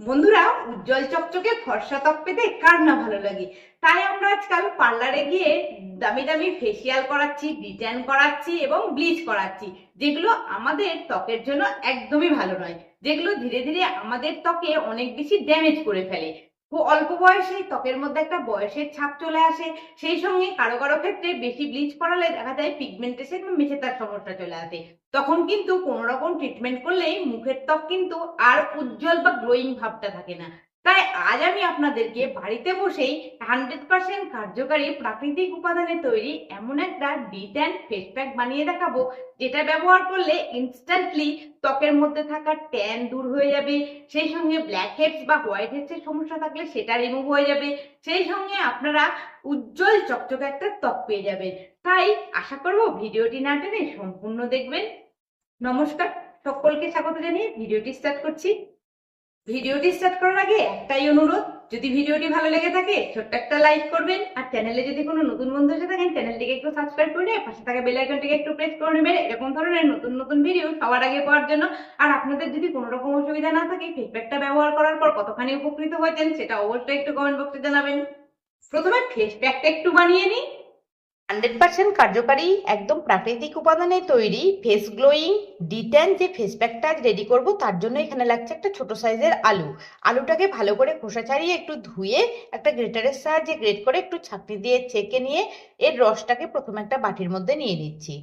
বন্ধুরা, উজ্জ্বল চকচকে ফর্সা ত্বক পেতে কার না ভালো লাগে? তাই আমরা আজকাল পার্লারে গিয়ে দামি দামি ফেসিয়াল করাচ্ছি ডিজাইন করাচ্ছি এবং ব্লিচ করাচ্ছি, যেগুলো আমাদের ত্বকের জন্য একদমই ভালো নয়, যেগুলো ধীরে ধীরে আমাদের ত্বকে অনেক বেশি ড্যামেজ করে ফেলে। অল্প বয়সে ত্বকের মধ্যে একটা বয়সের ছাপ চলে আসে। সেই সঙ্গে কারও কারও ক্ষেত্রে বেশি ব্লিচ করালে দেখা যায় পিগমেন্টেশন বা মেচেতার সমস্যা চলে আসে। তখন কিন্তু কোনো রকম ট্রিটমেন্ট করলেই মুখের ত্বক কিন্তু আর উজ্জ্বল বা গ্লোয়িং ভাবটা থাকে না। তাই আজ আমি আপনাদেরকে বাড়িতে বসেই হান্ড্রেড পার্সেন্ট কার্যকারী প্রাকৃতিক উপাদানে তৈরি এমন একটা ডিট অ্যান্ড ফেস প্যাক বানিয়ে দেখাবো, যেটা ব্যবহার করলে ইনস্ট্যান্টলি ত্বকের মধ্যে থাকা ট্যান দূর হয়ে যাবে, সেই সঙ্গে ব্ল্যাক হেডস বা হোয়াইট হেডসের সমস্যা থাকলে সেটা রিমুভ হয়ে যাবে, সেই সঙ্গে আপনারা উজ্জ্বল চকচকে একটা ত্বক পেয়ে যাবেন। তাই আশা করব ভিডিওটি না টেনে সম্পূর্ণ দেখবেন। নমস্কার, সকলকে স্বাগত জানিয়ে ভিডিওটি স্টার্ট করছি। ভিডিওটি স্টার্ট করার আগে একটাই অনুরোধ, যদি ভিডিওটি ভালো লেগে থাকে, ছোট্ট একটা লাইক করবেন, আর চ্যানেলে যদি কোনো নতুন বন্ধু এসে থাকেন চ্যানেলটিকে একটু সাবস্ক্রাইব করে পাশে থাকা বেল আইকনটিকে একটু প্রেস করে নেবেন। এরকম ধরনের নতুন নতুন ভিডিও সবার আগে পাওয়ার জন্য। আর আপনাদের যদি কোনো রকম অসুবিধা না থাকে ফেসপ্যাকটা ব্যবহার করার পর কতখানি উপকৃত হয়েছেন, সেটা অবশ্যই একটু কমেন্ট বক্সে জানাবেন। প্রথমে ফেস প্যাকটা একটু বানিয়ে নিই। হান্ড্রেড পার্সেন্ট কার্যকারী একদম প্রাকৃতিক উপাদানে তৈরি ফেস গ্লোয়িং ডিট্যান যে ফেস প্যাকটা রেডি করব, তার জন্য এখানে লাগছে একটা ছোট সাইজের আলু। আলুটাকে ভালো করে খোসা ছাড়িয়ে একটু ধুয়ে, একটা গ্রেটারের সাহায্যে গ্রেট করে একটু ছাঁকনি দিয়ে ছেঁকে নিয়ে, এর রসটাকে প্রথমে একটা বাটির মধ্যে নিয়ে নিচ্ছি।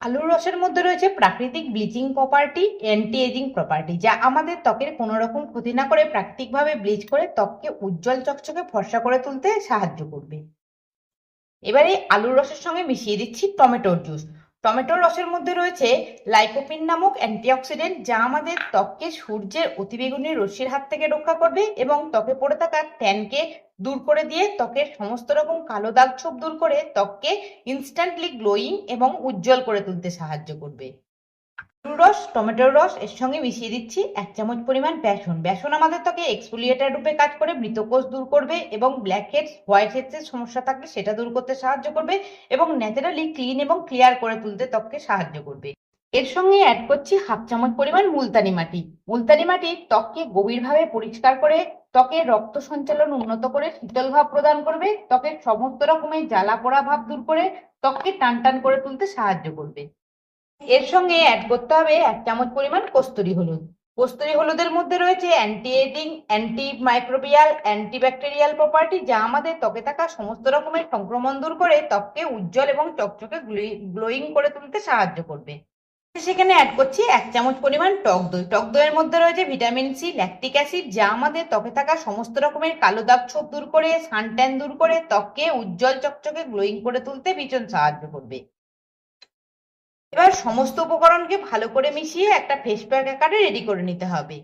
আলুর রসের মধ্যে রয়েছে প্রাকৃতিক bleaching property anti aging property যা আমাদের ত্বকের কোনো রকম ক্ষতি না করে প্রাকৃতিকভাবে ব্লিচ করে ত্বককে উজ্জ্বল চকচকে ফর্সা করে তুলতে সাহায্য করবে। এবারে আলুর রসের সঙ্গে মিশিয়ে দিচ্ছি টমেটোর জুস। টমেটোর রসের মধ্যে রয়েছে লাইকোপিন নামক অ্যান্টিঅক্সিডেন্ট যা আমাদের ত্বককে সূর্যের অতিবেগুনি রশ্মির হাত থেকে রক্ষা করবে এবং ত্বকে পড়ে থাকা ট্যানকে দূর করে দিয়ে ত্বকের সমস্ত রকম কালো দাগ ছোপ দূর করে ত্বককে ইনস্ট্যান্টলি গ্লোয়িং এবং উজ্জ্বল করে তুলতে সাহায্য করবে। রস, টমেটোর রস, এর সঙ্গে মিশিয়ে দিচ্ছি এক চামচ পরিমাণ বেসন। বেসন আমাদের ত্বকে এক্সফোলিয়েটার রূপে কাজ করে, মৃতকোষ দূর করবে এবং ব্ল্যাক হেডস হোয়াইট হেডস এর সমস্যা থাকলে সেটা দূর করতে সাহায্য করবে এবং ন্যাচারালি ক্লিন এবং ক্লিয়ার করে তুলতে ত্বককে সাহায্য করবে। এর সঙ্গে অ্যাড করছি হাফ চামচ পরিমাণ মুলতানি মাটি। মুলতানি মাটি ত্বককে গভীরভাবে পরিষ্কার করে ত্বকের রক্ত সঞ্চালন উন্নত করে, শীতল ভাব প্রদান করবে, ত্বকের সমস্ত রকমের জ্বালা পোড়া ভাব দূর করে, ত্বককে টান টান করে তুলতে সাহায্য করবে। এর সঙ্গে অ্যাড করতে হবে এক চামচ পরিমাণ কস্তুরি হলুদ। কস্তুরি হলুদের মধ্যে রয়েছে anti aging anti microbial antibacterial property যা আমাদের ত্বকে থাকা সমস্ত রকমের সংক্রমণ দূর করে ত্বককে উজ্জ্বল এবং চকচকে গ্লোয়িং করে তুলতে সাহায্য করবে। সেখানে অ্যাড করছি এক চামচ পরিমাণ টক দই। টক দইয়ের মধ্যে রয়েছে ভিটামিন সি ল্যাকটিক অ্যাসিড যা আমাদের ত্বকে থাকা সমস্ত রকমের কালো দাগ ছোপ দূর করে সানট্যান দূর করে ত্বককে উজ্জ্বল, চকচকে গ্লোয়িং করে তুলতে ভীষণ সাহায্য করবে। এবার সমস্ত উপকরণকে ভালো করে মিশিয়ে একটা ফেস প্যাক আকারে রেডি করে নিতে হবে।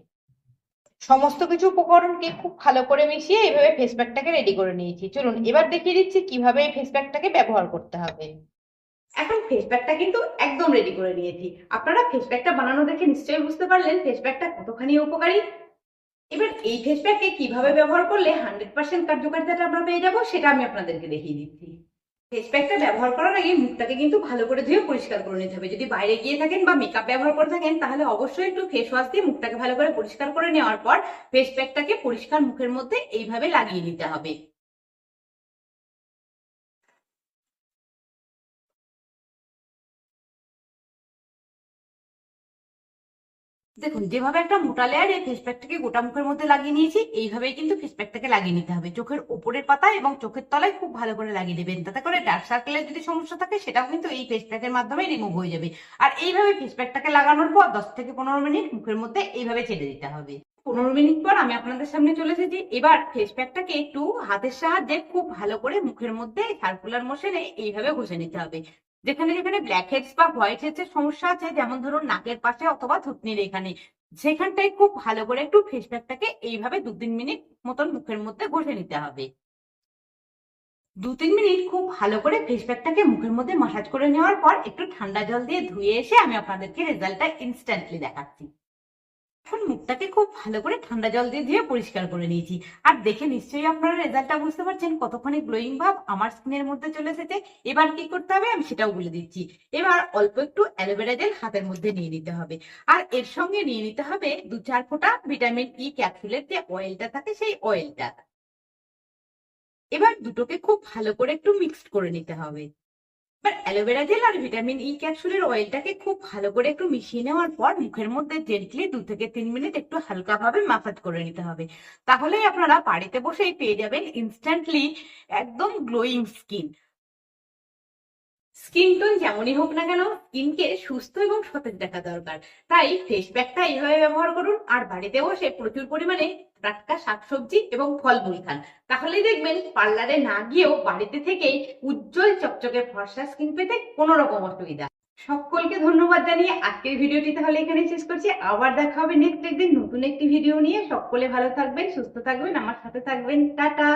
সমস্ত কিছু উপকরণকে খুব ভালো করে মিশিয়ে এইভাবে ফেস প্যাকটাকে রেডি করে নিয়েছি। চলুন এবার দেখিয়ে দিচ্ছি কীভাবে এই ফেস প্যাকটাকে ব্যবহার করতে হবে। এখন ফেস প্যাকটা কিন্তু একদম রেডি করে নিয়েছি। আপনারা ফেস প্যাকটা বানানো দেখে নিশ্চয়ই বুঝতে পারলেন ফেস প্যাকটা কতখানি উপকারী। এবার এই ফেস প্যাককে কীভাবে ব্যবহার করলে হান্ড্রেড পার্সেন্ট কার্যকারিতাটা আমরা পেয়ে যাব সেটা আমি আপনাদেরকে দেখিয়ে দিচ্ছি। ফেস প্যাকটা ব্যবহার করার আগে মুখটাকে কিন্তু ভালো করে ধুয়ে পরিষ্কার করে নিতে হবে। যদি বাইরে গিয়ে থাকেন বা মেকআপ ব্যবহার করে থাকেন, তাহলে অবশ্যই একটু ফেস ওয়াশ দিয়ে মুখটাকে ভালো করে পরিষ্কার করে নেওয়ার পর ফেস প্যাকটাকে পরিষ্কার মুখের মধ্যে এইভাবে লাগিয়ে নিতে হবে। দেখুন, যেভাবে একটা মোটা লেয়ার এই ফেস প্যাকটাকে গোটা মুখের মধ্যে লাগিয়ে নিয়েছি, এইভাবেই কিন্তু ফেস প্যাকটাকে লাগিয়ে নিতে হবে। চোখের ওপরের পাতা এবং চোখের তলায় খুব ভালো করে লাগিয়ে দেবেন। তাতে করে ডার্ক সার্কেলের যদি সমস্যা থাকে, সেটাও কিন্তু এই ফেস প্যাকের মাধ্যমে রিমুভ হয়ে যাবে। আর এইভাবে ফেস প্যাকটাকে লাগানোর পর দশ থেকে পনেরো মিনিট মুখের মধ্যে এইভাবে ছেড়ে দিতে হবে। পনেরো মিনিট পর আমি আপনাদের সামনে চলে এসেছি। এবার ফেস প্যাকটাকে একটু হাতের সাহায্যে খুব ভালো করে মুখের মধ্যে সার্কুলার মোশনে এইভাবে ঘষে নিতে হবে। যেখানে যেখানে ব্ল্যাক হেডস বা হোয়াইট হেডস এর সমস্যা আছে, যেমন ধরুন নাকের পাশে অথবা থুতনির এখানে। সেখানটায় খুব ভালো করে একটু ফেস প্যাকটাকে এইভাবে দু তিন মিনিট মতন মুখের মধ্যে ঘষে নিতে হবে। দু তিন মিনিট খুব ভালো করে ফেস প্যাকটাকে মুখের মধ্যে মাসাজ করে নেওয়ার পর একটু ঠান্ডা জল দিয়ে ধুয়ে এসে আমি আপনাদেরকে রেজাল্টটা ইনস্ট্যান্টলি দেখাচ্ছি। এখন মুখটাকে খুব ভালো করে ঠান্ডা জল দিয়ে ধুয়ে পরিষ্কার করে নিয়েছি। আর দেখে নিশ্চয়ই আপনারা রেজাল্টটা বুঝতে পারছেন কতখানি গ্লোয়িং ভাব আমার স্কিনের মধ্যে চলে এসেছে। এবার কি করতে হবে আমি সেটাও বলে দিচ্ছি। এবার অল্প একটু অ্যালোভেরা জেল হাতের মধ্যে নিয়ে নিতে হবে। আর এর সঙ্গে নিয়ে নিতে হবে দু চার ফোঁটা ভিটামিন ই ক্যাপসুলের যে অয়েলটা থাকে সেই অয়েলটা এবার দুটোকে খুব ভালো করে একটু মিক্সড করে নিতে হবে। এবার অ্যালোভেরা জেল আর ভিটামিন ই ক্যাপসুলের অয়েলটাকে খুব ভালো করে একটু মিশিয়ে নেওয়ার পর মুখের মধ্যে জেন্টলি দু থেকে তিন মিনিট একটু হালকাভাবে মাসাজ করে নিতে হবে। তাহলেই আপনারা বাড়িতে বসেই পেয়ে যাবেন ইনস্ট্যান্টলি একদম গ্লোয়িং স্কিন স্কিন টোন যেমনই হোক না কেন স্কিনকে সুস্থ এবং সতেজ দেখা দরকার। তাই ফেস প্যাকটা এইভাবে ব্যবহার করুন। আর বাড়িতে বসে প্রচুর পরিমাণে টাটকা শাকসবজি এবং ফলমূল খান। তাহলেই দেখবেন পার্লারে না গিয়েও বাড়িতে থেকেই উজ্জ্বল চকচকে ফর্সা স্কিন পেতে কোনো রকম অসুবিধা। সকলকে ধন্যবাদ জানিয়ে আজকের ভিডিওটি তাহলে এখানে শেষ করছি। আবার দেখা হবে নেক্সট একদিন নতুন একটি ভিডিও নিয়ে। সকলে ভালো থাকবেন, সুস্থ থাকবেন, আমার সাথে থাকবেন। টাটা!